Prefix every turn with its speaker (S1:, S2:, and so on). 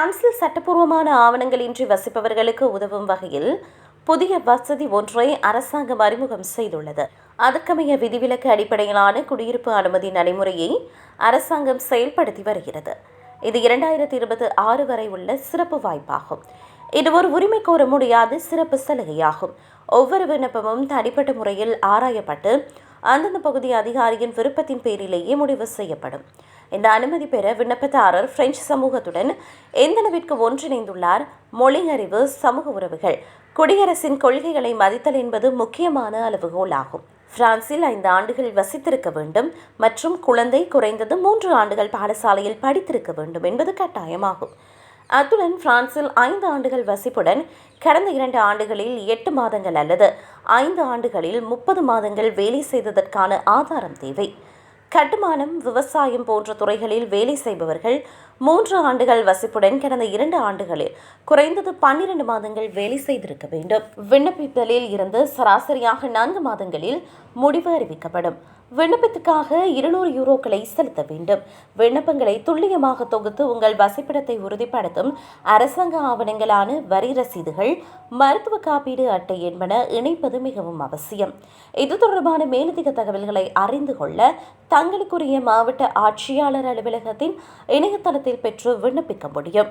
S1: பிரான்சில் சட்டப்பூர்வமான ஆவணங்களின்றி வசிப்பவர்களுக்கு உதவும் வகையில் புதிய வசதி ஒன்றை அரசாங்கம் அறிமுகம் செய்துள்ளது. அதற்கமைய விதிவிலக்கு அடிப்படையிலான குடியிருப்பு அனுமதி நடைமுறையை அரசாங்கம் செயல்படுத்தி வருகிறது. இது இரண்டாயிரத்தி இருபத்தி ஆறு வரை உள்ள சிறப்பு வாய்ப்பாகும். இது ஒரு உரிமை கோர முடியாத சிறப்பு சலுகையாகும். ஒவ்வொரு விண்ணப்பமும் தனிப்பட்ட முறையில் ஆராயப்பட்டு அந்தந்த பகுதி அதிகாரியின் விருப்பத்தின் பேரிலேயே முடிவு செய்யப்படும். இந்த அனுமதி பெற விண்ணப்பதாரர் பிரெஞ்சு சமூகத்துடன் எந்தளவிற்கு ஒன்றிணைந்துள்ளார் மொழி அறிவு சமூக உறவுகள் குடியரசின் கொள்கைகளை மதித்தல் என்பது முக்கியமான அளவுகோலாகும். பிரான்சில் ஐந்து ஆண்டுகள் வசித்திருக்க வேண்டும் மற்றும் குழந்தை குறைந்தது மூன்று ஆண்டுகள் பாடசாலையில் படித்திருக்க வேண்டும் என்பது கட்டாயமாகும். அத்துடன் பிரான்சில் ஐந்து ஆண்டுகள் வசிப்புடன் கடந்த இரண்டு ஆண்டுகளில் எட்டு மாதங்கள் அல்லது ஐந்து ஆண்டுகளில் முப்பது மாதங்கள் வேலை செய்ததற்கான ஆதாரம் தேவை. கட்டுமானம் விவசாயம் போன்ற துறைகளில் வேலை செய்பவர்கள் மூன்று ஆண்டுகள் வசிப்புடன் கடந்த இரண்டு ஆண்டுகளில் குறைந்தது பன்னிரண்டு மாதங்கள் வேலை செய்திருக்க வேண்டும். விண்ணப்பித்தலில் இருந்து சராசரியாக நான்கு மாதங்களில் முடிவு அறிவிக்கப்படும். விண்ணப்பத்துக்காக இருநூறு யூரோக்களை செலுத்த வேண்டும். விண்ணப்பங்களை துல்லியமாக தொகுத்து உங்கள் வசிப்பிடத்தை உறுதிப்படுத்தும் அரசாங்க ஆவணங்களான வரி ரசீதுகள் மருத்துவ காப்பீடு அட்டை என்பன இணைப்பது மிகவும் அவசியம். இது தொடர்பான மேலதிக தகவல்களை அறிந்து கொள்ள தங்களுக்குரிய மாவட்ட ஆட்சியாளர் அலுவலகத்தின் இணையதளத்தில் பெற்று விண்ணப்பிக்க முடியும்.